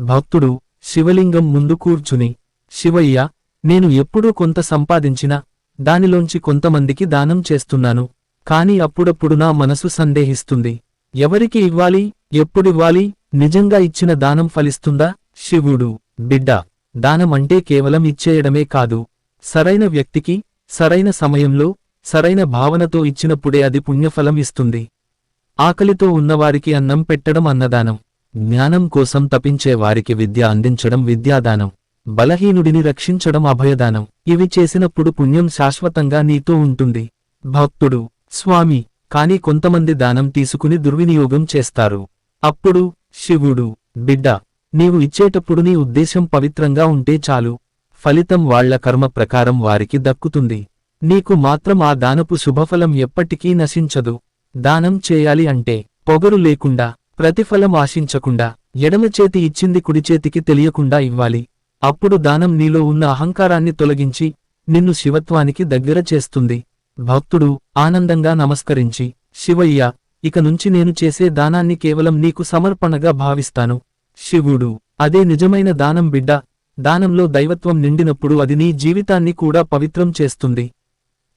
భక్తుడు శివలింగం ముందు కూర్చుని శివయ్య నేను ఎప్పుడూ కొంత సంపాదించినా దానిలోంచి కొంతమందికి దానం చేస్తున్నాను కాని అప్పుడప్పుడు నా మనసు సందేహిస్తుంది. ఎవరికి ఇవ్వాలి ఎప్పుడివ్వాలి నిజంగా ఇచ్చిన దానం ఫలిస్తుందా? శివుడు బిడ్డ దానమంటే కేవలం ఇచ్చేయడమే కాదు. సరైన వ్యక్తికి సరైన సమయంలో సరైన భావనతో ఇచ్చినప్పుడే అది పుణ్యఫలం ఇస్తుంది. ఆకలితో ఉన్నవారికి అన్నం పెట్టడం అన్నదానం. జ్ఞానం కోసం తపించే వారికి విద్య అందించడం విద్యాదానం. బలహీనుడిని రక్షించడం అభయదానం. ఇవి చేసినప్పుడు పుణ్యం శాశ్వతంగా నీతో ఉంటుంది. భక్తుడు స్వామి కాని కొంతమంది దానం తీసుకుని దుర్వినియోగం చేస్తారు. అప్పుడు శివుడు బిడ్డ నీవు ఇచ్చేటప్పుడు నీ ఉద్దేశం పవిత్రంగా ఉంటే చాలు. ఫలితం వాళ్ళ కర్మ ప్రకారం వారికి దక్కుతుంది. నీకు మాత్రం ఆ దానపు శుభఫలం ఎప్పటికీ నశించదు. దానం చేయాలి అంటే పొగరు లేకుండా ప్రతిఫలం ఆశించకుండా ఎడమచేతి ఇచ్చింది కుడిచేతికి తెలియకుండా ఇవ్వాలి. అప్పుడు దానం నీలో ఉన్న అహంకారాన్ని తొలగించి నిన్ను శివత్వానికి దగ్గర చేస్తుంది. భక్తుడు ఆనందంగా నమస్కరించి శివయ్య ఇక నుంచి నేను చేసే దానాన్ని కేవలం నీకు సమర్పణగా భావిస్తాను. శివుడు అదే నిజమైన దానం బిడ్డ దానంలో దైవత్వం నిండినప్పుడు అది నీ జీవితాన్ని కూడా పవిత్రం చేస్తుంది.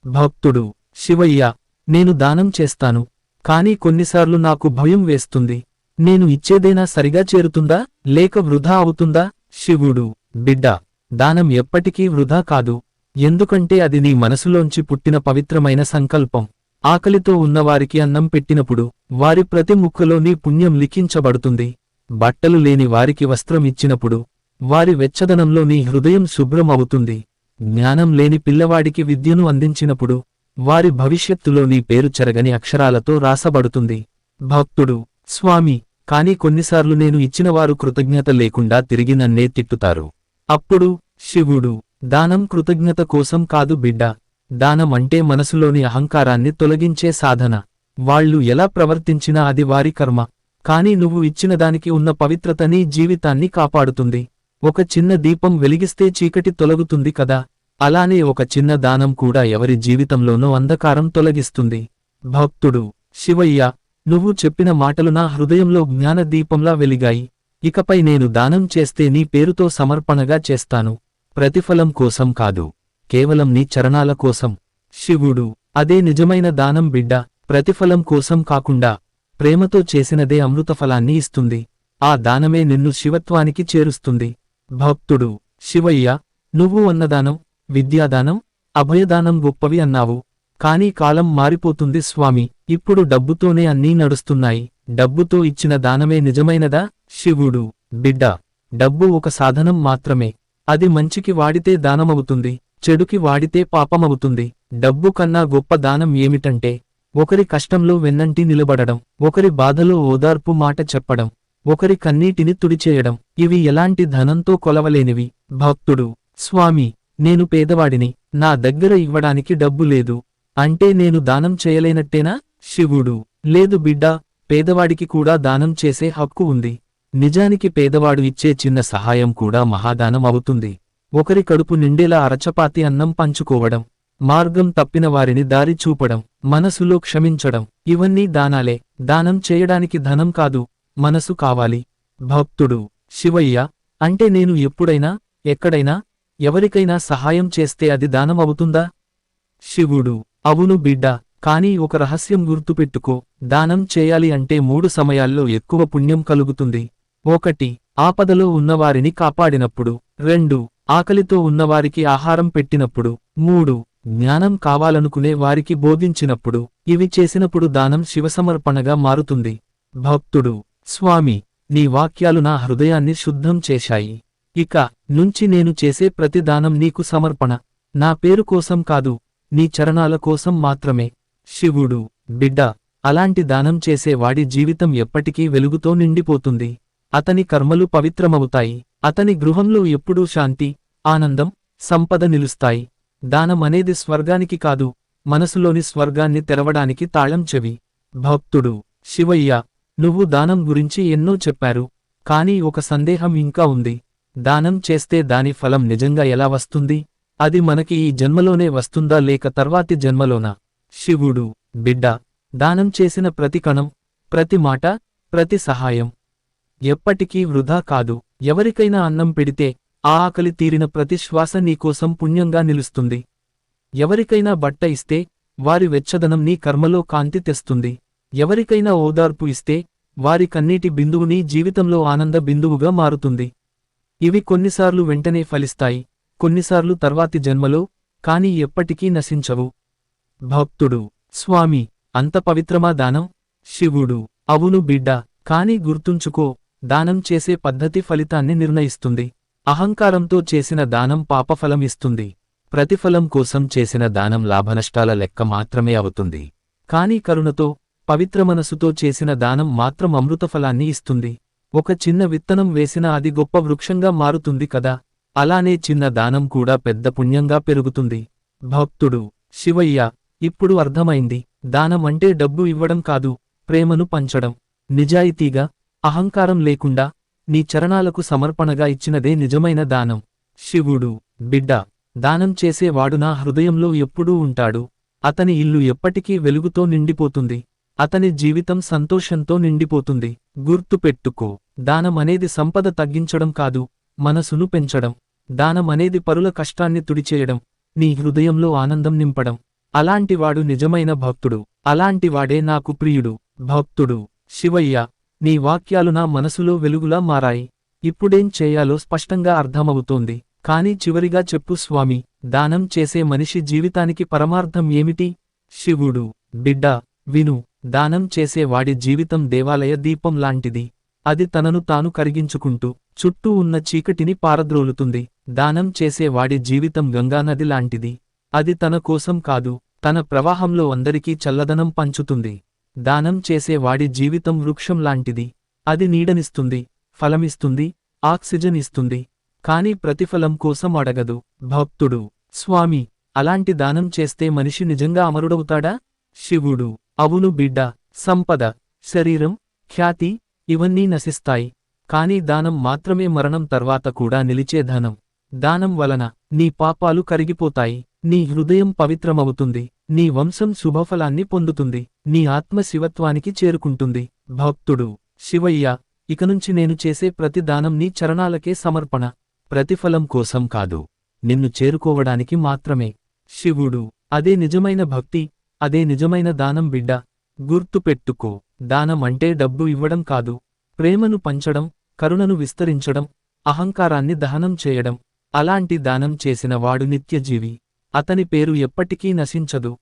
భక్తుడు శివయ్య నేను దానం చేస్తాను. కాని కొన్నిసార్లు నాకు భయం వేస్తుంది. నేను ఇచ్చేదేనా సరిగా చేరుతుందా? లేక వృధా అవుతుందా? శివుడు బిడ్డ దానం ఎప్పటికీ వృధా కాదు. ఎందుకంటే అది నీ మనసులోంచి పుట్టిన పవిత్రమైన సంకల్పం. ఆకలితో ఉన్నవారికి అన్నం పెట్టినప్పుడు వారి ప్రతి ముక్కలో నీ పుణ్యం లిఖించబడుతుంది. బట్టలు లేని వారికి వస్త్రం ఇచ్చినప్పుడు వారి వెచ్చదనంలో నీ హృదయం శుభ్రం అవుతుంది జ్ఞానం లేని పిల్లవాడికి విద్యను అందించినప్పుడు వారి భవిష్యత్తులో నీ పేరు చెరగని అక్షరాలతో రాసబడుతుంది. భక్తుడు స్వామి కాని కొన్నిసార్లు నేను ఇచ్చినవారు కృతజ్ఞత లేకుండా తిరిగి నన్నే తిట్టుతారు. అప్పుడు శివుడు దానం కృతజ్ఞత కోసం కాదు బిడ్డ దానం అంటే మనసులోని అహంకారాన్ని తొలగించే సాధన. వాళ్ళు ఎలా ప్రవర్తించినా అది వారి కర్మ కాని నువ్వు ఇచ్చిన దానికి ఉన్న పవిత్రత నీ జీవితాన్ని కాపాడుతుంది. ఒక చిన్న దీపం వెలిగిస్తే చీకటి తొలగుతుంది కదా. అలానే ఒక చిన్న దానం కూడా ఎవరి జీవితంలోనో అంధకారం తొలగిస్తుంది. భక్తుడు శివయ్య నువ్వు చెప్పిన మాటలు నా హృదయంలో జ్ఞానదీపంలా వెలిగాయి. ఇకపై నేను దానం చేస్తే నీ పేరుతో సమర్పణగా చేస్తాను. ప్రతిఫలం కోసం కాదు కేవలం నీ చరణాల కోసం. శివుడు అదే నిజమైన దానం బిడ్డ ప్రతిఫలం కోసం కాకుండా ప్రేమతో చేసినదే అమృతఫలాన్ని ఇస్తుంది. ఆ దానమే నిన్ను శివత్వానికి చేరుస్తుంది. భక్తుడు శివయ్య నువ్వు అన్నదానం విద్యాదానం అభయదానం గొప్పవి అన్నావు. కానీ కాలం మారిపోతుంది స్వామి. ఇప్పుడు డబ్బుతోనే అన్నీ నడుస్తున్నాయి. డబ్బుతో ఇచ్చిన దానమే నిజమైనదా? శివుడు. బిడ్డ. డబ్బు ఒక సాధనం మాత్రమే. అది మంచికి వాడితే దానమవుతుంది. చెడుకి వాడితే పాపమవుతుంది. డబ్బు కన్నా గొప్ప దానం ఏమిటంటే ఒకరి కష్టంలో వెన్నంటి నిలబడడం ఒకరి బాధలో ఓదార్పు మాట చెప్పడం ఒకరి కన్నీటిని తుడిచేయడం. ఇవి ఎలాంటి ధనంతో కొలవలేనివి? భక్తుడు. స్వామి. నేను పేదవాడిని నా దగ్గర ఇవ్వడానికి డబ్బు లేదు. అంటే నేను దానం చేయలేనట్టేనా? శివుడు. లేదు బిడ్డా పేదవాడికి కూడా దానం చేసే హక్కు ఉంది. నిజానికి పేదవాడు ఇచ్చే చిన్న సహాయం కూడా మహాదానం అవుతుంది. ఒకరి కడుపు నిండేలా అరచపాతి అన్నం పంచుకోవడం మార్గం తప్పిన వారిని దారి చూపడం మనసులో క్షమించడం ఇవన్నీ దానాలే. దానం చేయడానికి ధనం కాదు మనసు కావాలి. భక్తుడు. శివయ్య అంటే నేను ఎప్పుడైనా ఎక్కడైనా ఎవరికైనా సహాయం చేస్తే అది దానం అవుతుందా శివుడు అవును బిడ్డ కానీ ఒక రహస్యం గుర్తుపెట్టుకో దానం చేయాలి అంటే మూడు సమయాల్లో ఎక్కువ పుణ్యం కలుగుతుంది. ఒకటి ఆపదలో ఉన్నవారిని కాపాడినప్పుడు. రెండు ఆకలితో ఉన్నవారికి ఆహారం పెట్టినప్పుడు. మూడు జ్ఞానం కావాలనుకునే వారికి బోధించినప్పుడు. ఇవి చేసినప్పుడు దానం శివసమర్పణగా మారుతుంది. భక్తుడు స్వామి నీ వాక్యాలు నా హృదయాన్ని శుద్ధం చేశాయి. ఇక నుంచి నేను చేసే ప్రతిదానం నీకు సమర్పణ. నా పేరు కోసం కాదు నీ చరణాల కోసం మాత్రమే. శివుడు బిడ్డ అలాంటి దానం చేసే వాడి జీవితం ఎప్పటికీ వెలుగుతో నిండిపోతుంది. అతని కర్మలు పవిత్రమవుతాయి. అతని గృహంలో ఎప్పుడూ శాంతి ఆనందం సంపద నిలుస్తాయి. దానం అనేది స్వర్గానికి కాదు మనసులోని స్వర్గాన్ని తెరవడానికి తాళం చెవి. భక్తుడు శివయ్య నువ్వు దానం గురించి ఎన్నో చెప్పారు కానీ ఒక సందేహం ఇంకా ఉంది. దానం చేస్తే దాని ఫలం నిజంగా ఎలా వస్తుంది? అది మనకి ఈ జన్మలోనే వస్తుందా లేక తర్వాతి జన్మలోనా? శివుడు బిడ్డ దానం చేసిన ప్రతి కణం ప్రతి మాట ప్రతి సహాయం ఎప్పటికీ వృధా కాదు. ఎవరికైనా అన్నం పెడితే ఆ ఆకలి తీరిన ప్రతి శ్వాస నీకోసం పుణ్యంగా నిలుస్తుంది. ఎవరికైనా బట్ట ఇస్తే వారి వెచ్చదనం నీ కర్మలో కాంతి తెస్తుంది. ఎవరికైనా ఓదార్పు ఇస్తే వారి కన్నీటి బిందువు నీ జీవితంలో ఆనంద బిందువుగా మారుతుంది. ఇవి కొన్నిసార్లు వెంటనే ఫలిస్తాయి కొన్నిసార్లు తర్వాతి జన్మలో కాని ఎప్పటికీ నశించవు. భక్తుడు స్వామి అంత పవిత్రమా దానం? శివుడు అవును బిడ్డ కాని గుర్తుంచుకో దానం చేసే పద్ధతి ఫలితాన్ని నిర్ణయిస్తుంది. అహంకారంతో చేసిన దానం పాపఫలం ఇస్తుంది. ప్రతిఫలం కోసం చేసిన దానం లాభనష్టాల లెక్క మాత్రమే అవుతుంది. కాని కరుణతో పవిత్ర మనసుతో చేసిన దానం మాత్రం అమృతఫలాన్ని ఇస్తుంది. ఒక చిన్న విత్తనం వేసినా అది గొప్ప వృక్షంగా మారుతుంది కదా. అలానే చిన్న దానం కూడా పెద్ద పుణ్యంగా పెరుగుతుంది. భక్తుడు శివయ్య ఇప్పుడు అర్థమైంది. దానం అంటే డబ్బు ఇవ్వడం కాదు ప్రేమను పంచడం. నిజాయితీగా అహంకారం లేకుండా నీ చరణాలకు సమర్పణగా ఇచ్చినదే నిజమైన దానం. శివుడు బిడ్డ దానం చేసేవాడు నా హృదయంలో ఎప్పుడూ ఉంటాడు. అతని ఇల్లు ఎప్పటికీ వెలుగుతో నిండిపోతుంది. అతని జీవితం సంతోషంతో నిండిపోతుంది. గుర్తుపెట్టుకో దానమనేది సంపద తగ్గించడం కాదు మనసును పెంచడం. దానమనేది పరుల కష్టాన్ని తుడిచేయడం నీ హృదయంలో ఆనందం నింపడం. అలాంటివాడు నిజమైన భక్తుడు అలాంటివాడే నాకు ప్రియుడు. భక్తుడు శివయ్య నీ వాక్యాలు నా మనసులో వెలుగులా మారాయి. ఇప్పుడేం చేయాలో స్పష్టంగా అర్థమవుతోంది. కాని చివరిగా చెప్పు స్వామి దానం చేసే మనిషి జీవితానికి పరమార్థం ఏమిటి? శివుడు బిడ్డ విను. దానం చేసే వాడి జీవితం దేవాలయ దీపం లాంటిది. అది తనను తాను కరిగించుకుంటూ చుట్టూ ఉన్న చీకటిని పారద్రోలుతుంది. దానం చేసే వాడి జీవితం గంగానది లాంటిది. అది తన కోసం కాదు తన ప్రవాహంలో అందరికీ చల్లదనం పంచుతుంది. దానం చేసే వాడి జీవితం వృక్షం లాంటిది. అది నీడనిస్తుంది ఫలమిస్తుంది ఆక్సిజన్ ఇస్తుంది కాని ప్రతిఫలం కోసం అడగదు. భక్తుడు స్వామి అలాంటి దానం చేస్తే మనిషి నిజంగా అమరుడవుతాడా? శివుడు. అవును బిడ్డ సంపద శరీరం ఖ్యాతి ఇవన్నీ నశిస్తాయి. కాని దానం మాత్రమే మరణం తర్వాత కూడా నిలిచే ధనం. దానం వలన నీ పాపాలు కరిగిపోతాయి. నీ హృదయం పవిత్రమవుతుంది. నీ వంశం శుభఫలాన్ని పొందుతుంది. నీ ఆత్మ శివత్వానికి చేరుకుంటుంది. భక్తుడు శివయ్య ఇకనుంచి నేను చేసే ప్రతి దానం నీ చరణాలకే సమర్పణ. ప్రతిఫలం కోసం కాదు. నిన్ను చేరుకోవడానికి మాత్రమే. శివుడు అదే నిజమైన భక్తి అదే నిజమైన దానం బిడ్డ. గుర్తుపెట్టుకో దానం అంటే డబ్బు ఇవ్వడం కాదు. ప్రేమను పంచడం కరుణను విస్తరించడం అహంకారాన్ని దహనం చేయడం. అలాంటి దానం చేసిన వాడు నిత్యజీవి. అతని పేరు ఎప్పటికీ నశించదు.